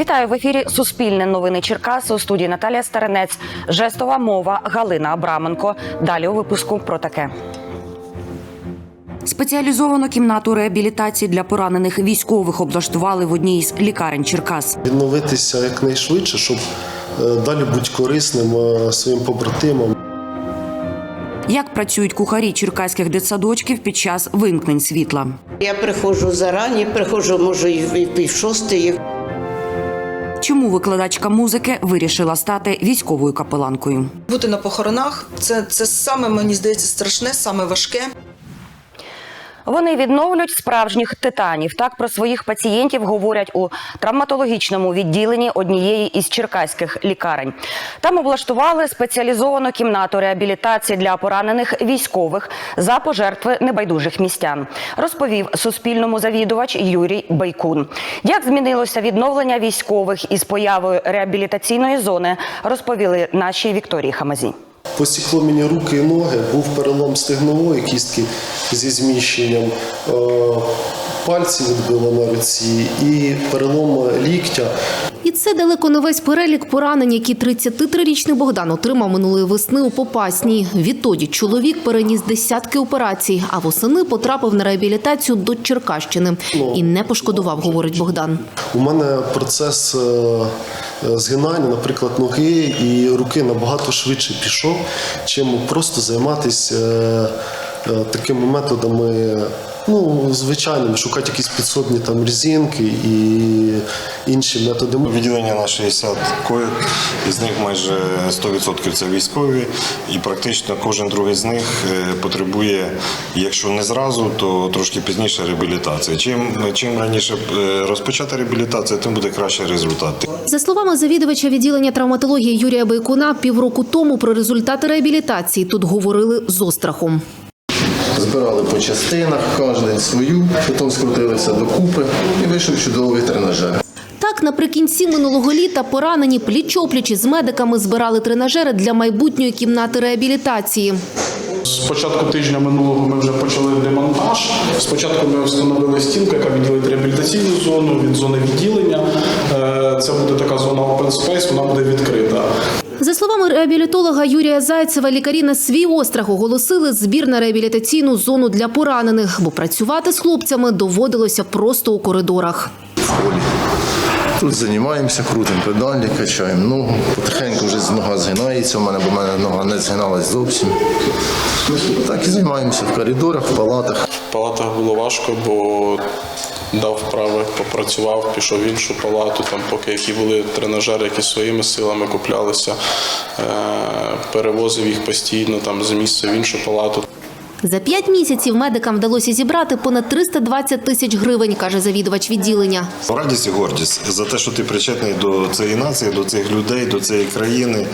Вітаю в ефірі Суспільне новини Черкаси у студії Наталія Старенець. Жестова мова Галина Абраменко. Далі у випуску про таке. Спеціалізовану кімнату реабілітації для поранених військових облаштували в одній із лікарень Черкас. відновитися якнайшвидше, щоб е, далі бути корисним е, своїм побратимам. Як працюють кухарі черкаських дитсадочків під час вимкнень світла? Я приходжу зарані, приходжу, може, і в і в пів шостої. Чому викладачка музики вирішила стати військовою капеланкою? Бути на похоронах це, це саме мені здається страшне, саме важке. Вони відновлюють справжніх титанів. Так про своїх пацієнтів говорять у травматологічному відділенні однієї із черкаських лікарень. Там облаштували спеціалізовану кімнату реабілітації для поранених військових за пожертви небайдужих містян. Розповів суспільному завідувач Юрій Байкун. Як змінилося відновлення військових із появою реабілітаційної зони, розповіли нашій Вікторії Хамазі. Посікло мені руки і ноги, був перелом стегнової кістки зі зміщенням, е, пальці відбило на руці і перелом ліктя. І це далеко не весь перелік поранень, які 33-річний Богдан отримав минулої весни у Попасній. Відтоді чоловік переніс десятки операцій, а восени потрапив на реабілітацію до Черкащини. І не пошкодував, говорить Богдан. У мене процес е, е, згинання, наприклад, ноги і руки набагато швидше пішов, чим просто займатися е, такими методами, ну, звичайними, шукати якісь підсобні там резинки і інші методи. Відділення на 60 коїв, із них майже 100% це військові, і практично кожен другий з них е, потребує, якщо не зразу, то трошки пізніше реабілітації. Чим, чим раніше е, розпочати реабілітацію, тим буде кращий результат. За словами завідувача відділення травматології Юрія Байкуна, півроку тому про результати реабілітації тут говорили з острахом. Збирали по частинах, кожен свою, потім скрутилися докупи і вийшов чудовий тренажер. Так, наприкінці минулого літа поранені пліч-опліч із медиками збирали тренажери для майбутньої кімнати реабілітації. Початку тижня минулого ми вже почали демонтаж. Спочатку ми встановили стінку, яка відділить реабілітаційну зону від зони відділення. Е, Це буде така зона open space, вона буде відкрита. За словами реабілітолога Юрія Зайцева, лікарі на свій острах оголосили збір на реабілітаційну зону для поранених, бо працювати з хлопцями доводилося просто у коридорах. В. Тут займаємося, крутимо педалі, качаємо ногу. Потихеньку вже нога згинається у мене, бо в мене нога не згиналась зовсім. Так і займаємося в коридорах, в палатах. В палатах було важко, бо дав вправи, попрацював, пішов в іншу палату, там поки які були тренажери, які своїми силами куплялися, Е, перевозив їх постійно там з місця в іншу палату. За п'ять місяців медикам вдалося зібрати понад 320 тисяч гривень, каже завідувач відділення. Радість і гордість за те, що ти причетний до цієї нації, до цих людей, до цієї країни.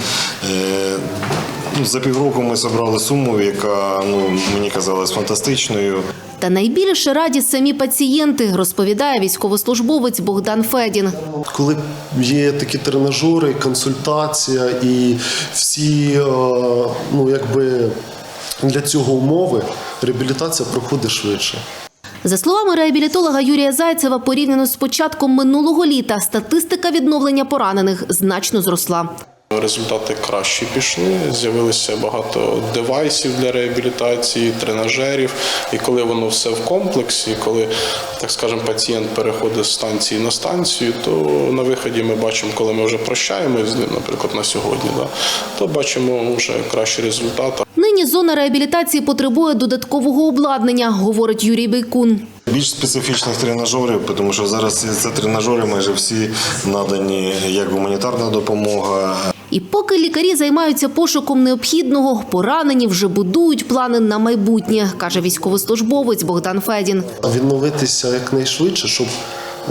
Е, ну, За півроку ми зібрали суму, яка ну, мені казалась фантастичною. Та найбільше раді самі пацієнти, розповідає військовослужбовець Богдан Федін. Коли є такі тренажери, консультація і всі е, ну, якби для цього умови, реабілітація проходить швидше. За словами реабілітолога Юрія Зайцева, порівняно з початком минулого літа, статистика відновлення поранених значно зросла. Результати кращі пішли. З'явилося багато девайсів для реабілітації, тренажерів. І коли воно все в комплексі, коли так скажемо, пацієнт переходить з станції на станцію, то на виході ми бачимо, коли ми вже прощаємося з ним, наприклад, на сьогодні, да, то бачимо вже кращі результати. Нині зона реабілітації потребує додаткового обладнання, говорить Юрій Бейкун. Більш специфічних тренажерів, тому що зараз ці тренажери майже всі надані як гуманітарна допомога, І поки лікарі займаються пошуком необхідного, поранені вже будують плани на майбутнє, каже військовослужбовець Богдан Федін. Відновитися якнайшвидше, щоб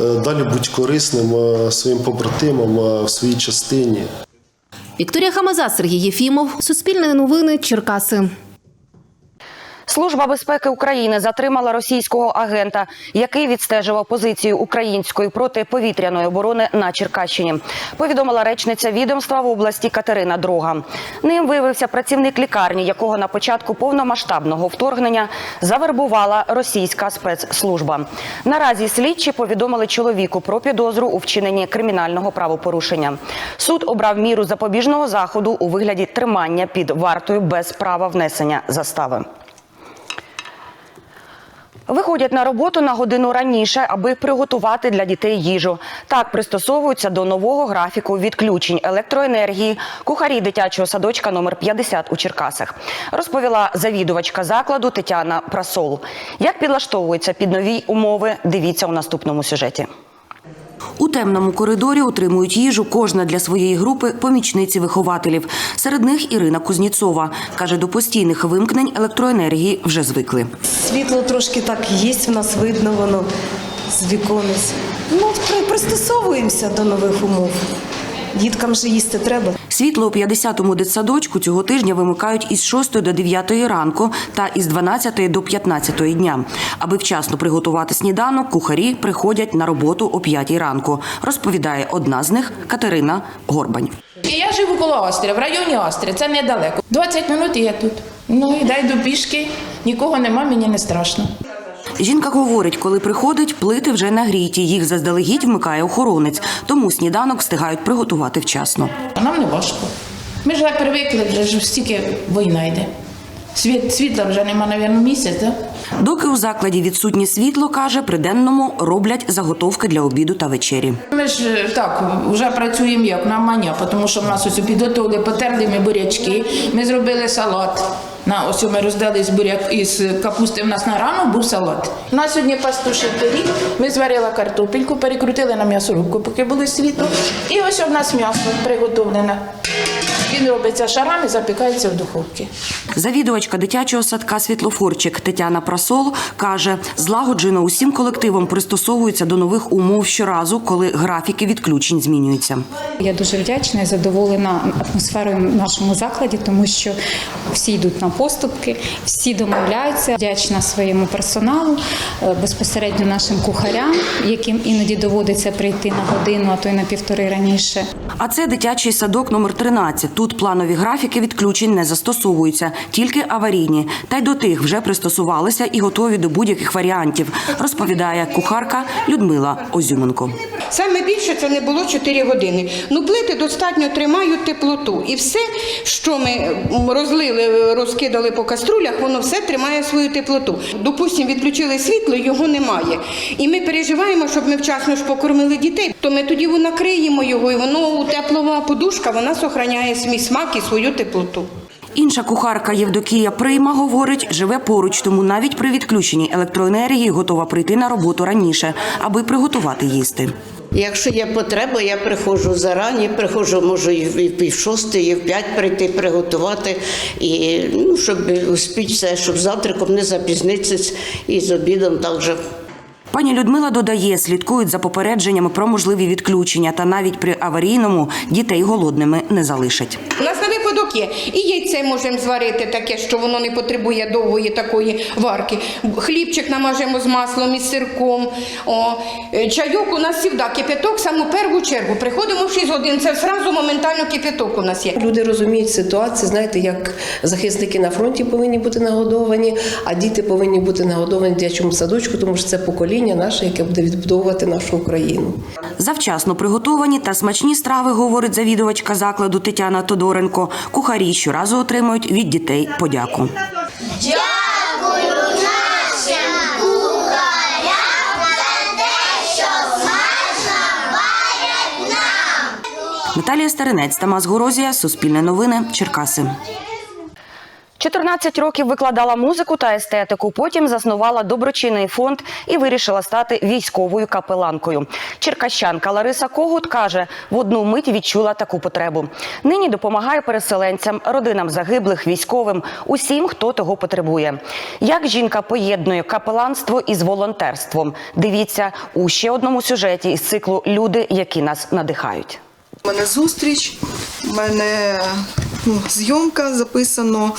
е, далі бути корисним е, своїм побратимам е, в своїй частині. Вікторія Хамаза, Сергій Єфімов, Суспільне новини, Черкаси. Служба безпеки України затримала російського агента, який відстежував позицію української протиповітряної оборони на Черкащині. Повідомила речниця відомства в області Катерина Дрога. Ним виявився працівник лікарні, якого на початку повномасштабного вторгнення завербувала російська спецслужба. Наразі слідчі повідомили чоловіку про підозру у вчиненні кримінального правопорушення. Суд обрав міру запобіжного заходу у вигляді тримання під вартою без права внесення застави. Виходять на роботу на годину раніше, аби приготувати для дітей їжу. Так пристосовуються до нового графіку відключень електроенергії кухарі дитячого садочка номер 50 у Черкасах. Розповіла завідувачка закладу Тетяна Прасол. Як підлаштовуються під нові умови, дивіться у наступному сюжеті. У темному коридорі отримують їжу кожна для своєї групи помічниці вихователів. Серед них Ірина Кузніцова. Каже, до постійних вимкнень електроенергії вже звикли. Світло трошки так є, в нас видно воно з віконець. Ну, пристосовуємося до нових умов. Діткам же їсти треба. Світло у 50-му дитсадочку цього тижня вимикають із 6 до 9 ранку та із 12 до 15 дня. Аби вчасно приготувати сніданок, кухарі приходять на роботу о 5 ранку, розповідає одна з них Катерина Горбань. Я живу коло Остря, в районі Остря, це недалеко. 20 минут і я тут. Ну і дай до пішки, нікого нема, мені не страшно. Жінка говорить, коли приходить, плити вже нагріті. Їх заздалегідь вмикає охоронець, тому сніданок встигають приготувати вчасно. Нам не важко. Ми ж так привикли, вже стільки війна йде. Світ, світла вже нема, мабуть, місяць, так? Доки у закладі відсутнє світло, каже, при денному роблять заготовки для обіду та вечері. Ми ж е, так вже працюємо як на маня, тому що в нас ось підготовили, потерли ми бурячки, ми зробили салат. На ось роздали з буряк із капусти. У нас на рану був салат. У нас сьогодні пастуший пиріг, ми зварила картопельку, перекрутили на м'ясорубку, поки були світло. І ось у нас м'ясо приготовлене. Він робиться шарами, запікається в духовці. Завідувачка дитячого садка Світлофорчик Тетяна Прасол каже, злагоджено усім колективом пристосовуються до нових умов щоразу, коли графіки відключень змінюються. Я дуже вдячна і задоволена атмосферою в нашому закладі, тому що всі йдуть на поступки, всі домовляються. Вдячна своєму персоналу, е, безпосередньо нашим кухарям, яким іноді доводиться прийти на годину, а то й на півтори раніше. А це дитячий садок номер 13. Тут планові графіки відключень не застосовуються, тільки аварійні. Та й до тих вже пристосувалися і готові до будь-яких варіантів, розповідає кухарка Людмила Озюменко. Саме більше це не було 4 години. Ну, плити достатньо тримають теплоту. І все, що ми розлили, розкидали по каструлях, воно все тримає свою теплоту. Допустимо, відключили світло, його немає. І ми переживаємо, щоб ми вчасно ж покормили дітей, то ми тоді накриємо його, і воно теплова подушка, вона сохраняє свій смак і свою теплоту. Інша кухарка Євдокія Прийма говорить, живе поруч, тому навіть при відключенні електроенергії готова прийти на роботу раніше, аби приготувати їсти. Якщо є потреба, я приходжу зарані, приходжу, можу і в пів шостої, і в п'ять прийти приготувати, і ну, щоб успіти все, щоб завтраком не запізнитися і з обідом також. Пані Людмила додає, слідкують за попередженнями про можливі відключення, та навіть при аварійному дітей голодними не залишать. Нас на випадок є. І яйце можемо зварити таке, що воно не потребує довгої такої варки. Хлібчик намажемо з маслом і сирком. О, е, чайок у нас завжди кипяток, саму перву чергу. Приходимо в 6 годин, це зразу моментально кипяток у нас є. Люди розуміють ситуацію, знаєте, як захисники на фронті повинні бути нагодовані, а діти повинні бути нагодовані в дитячому садочку, тому що це покоління наше, яке буде відбудовувати нашу Україну. Завчасно приготовані та смачні страви, говорить завідувачка закладу Тетяна Тодоренко. Кухарі щоразу отримують від дітей подяку. Наталія Старинець, Тамас Горозія, Суспільне новини, Черкаси. 14 років викладала музику та естетику. Потім заснувала доброчинний фонд і вирішила стати військовою капеланкою. Черкащанка Лариса Когут каже, в одну мить відчула таку потребу. Нині допомагає переселенцям, родинам загиблих, військовим, усім, хто того потребує. Як жінка поєднує капеланство із волонтерством? Дивіться у ще одному сюжеті із циклу Люди, які нас надихають. У мене зустріч, у мене зйомка записано.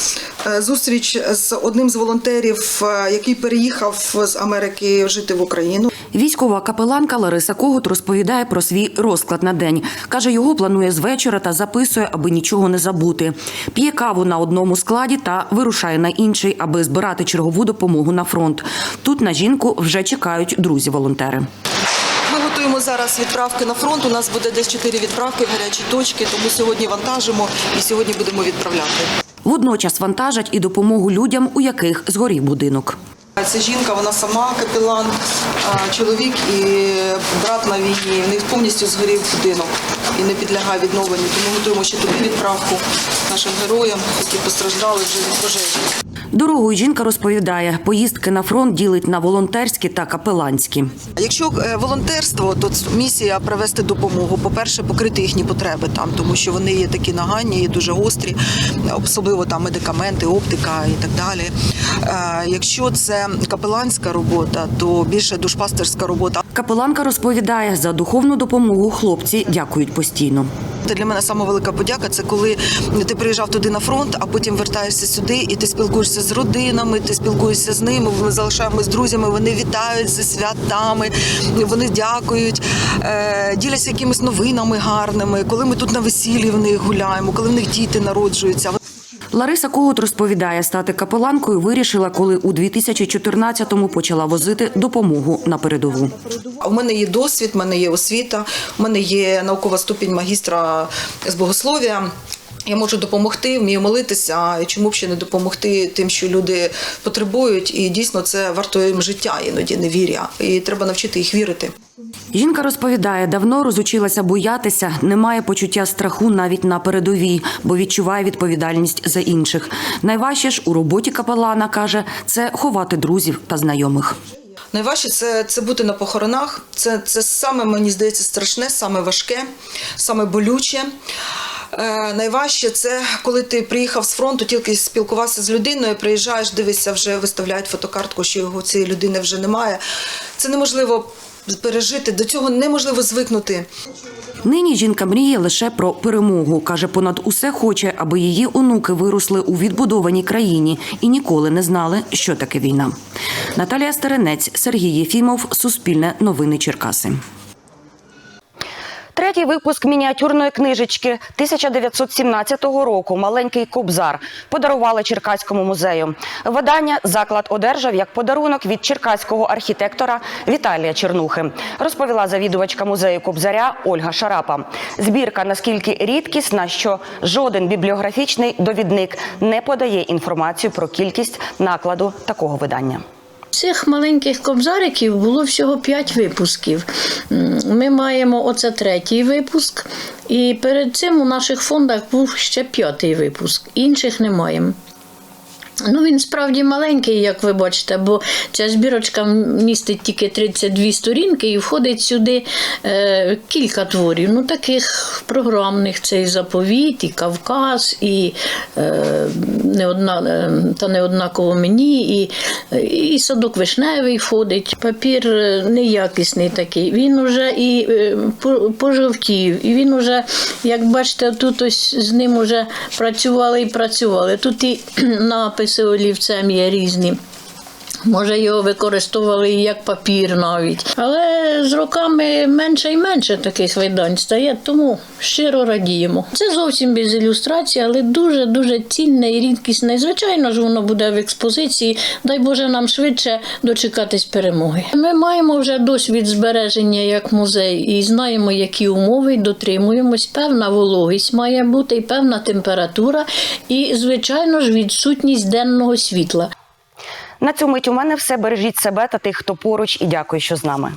Е, Зустріч з одним з волонтерів, е, який переїхав з Америки жити в Україну. Військова капеланка Лариса Когут розповідає про свій розклад на день. Каже, його планує з вечора та записує, аби нічого не забути. П'є каву на одному складі та вирушає на інший, аби збирати чергову допомогу на фронт. Тут на жінку вже чекають друзі-волонтери. Ми зараз відправки на фронт. У нас буде десь чотири відправки в гарячі точки, тому сьогодні вантажимо і сьогодні будемо відправляти. Водночас вантажать і допомогу людям, у яких згорів будинок. Це жінка, вона сама капелан, чоловік і брат на війні. В них повністю згорів будинок і не підлягає відновленню. Тому готуємо ще туди відправку нашим героям, які постраждали вже від пожежі. Дорогою жінка розповідає, поїздки на фронт ділить на волонтерські та капеланські. Якщо е, волонтерство, то місія привести допомогу. По-перше, покрити їхні потреби там, тому що вони є такі наганні, є дуже гострі, особливо там медикаменти, оптика і так далі. Е, Якщо це капеланська робота, то більше душпастерська робота. Капеланка розповідає, за духовну допомогу хлопці дякують постійно. Для мене саме велика подяка. Це коли ти приїжджав туди на фронт, а потім вертаєшся сюди, і ти спілкуєшся з родинами, ти спілкуєшся з ними. Ми залишаємося з друзями. Вони вітають зі святами, вони дякують, е, діляться якимись новинами гарними. Коли ми тут на весіллі в них гуляємо, коли в них діти народжуються. Лариса Когут розповідає, стати капеланкою вирішила, коли у 2014-му почала возити допомогу на передову. У мене є досвід, в мене є освіта, у мене є наукова ступінь магістра з богослов'я. Я можу допомогти, вмію молитися, і чому б ще не допомогти тим, що люди потребують, і дійсно це вартує їм життя, іноді невір'я. І треба навчити їх вірити. Жінка розповідає, давно розучилася боятися, немає почуття страху навіть на передовій, бо відчуває відповідальність за інших. Найважче ж у роботі капелана каже, це ховати друзів та знайомих. Найважче це, це бути на похоронах. Це, це саме, мені здається, страшне, саме важке, саме болюче. Е, найважче це коли ти приїхав з фронту, тільки спілкувався з людиною, приїжджаєш, дивишся, вже виставляють фотокартку, що його цієї людини вже немає. Це неможливо пережити, до цього неможливо звикнути. Нині жінка мріє лише про перемогу. Каже, понад усе хоче, аби її онуки виросли у відбудованій країні і ніколи не знали, що таке війна. Наталія Старенець, Сергій Єфімов, Суспільне новини Черкаси. Третій випуск мініатюрної книжечки 1917 року Маленький кобзар подарували Черкаському музею. Видання заклад одержав як подарунок від черкаського архітектора Віталія Чернухи, розповіла завідувачка музею Кобзаря Ольга Шарапа. Збірка наскільки рідкісна, що жоден бібліографічний довідник не подає інформацію про кількість накладу такого видання. Цих маленьких кобзариків було всього 5 випусків. Ми маємо оце третій випуск, і перед цим у наших фондах був ще п'ятий випуск. Інших не маємо. Ну, він справді маленький, як ви бачите, бо ця збірочка містить тільки 32 сторінки і входить сюди е, кілька творів. Ну, таких програмних: це і заповіт, і Кавказ, і е, не одна, е, та не однаково мені, і, і садок вишневий входить. Папір е, неякісний такий. Він уже і е, пожовтів, і він уже, як бачите, тут ось з ним уже працювали і працювали. Тут і написи олівцем є різні. Може, його використовували і як папір навіть. Але з роками менше і менше таких видань стає, тому щиро радіємо. Це зовсім без ілюстрації, але дуже-дуже цінне і рідкісне. Звичайно ж, воно буде в експозиції. Дай Боже нам швидше дочекатись перемоги. Ми маємо вже досвід збереження як музей і знаємо, які умови дотримуємось. Певна вологість має бути і певна температура, і, звичайно ж, відсутність денного світла. На цю мить у мене все. Бережіть себе та тих, хто поруч, і дякую, що з нами.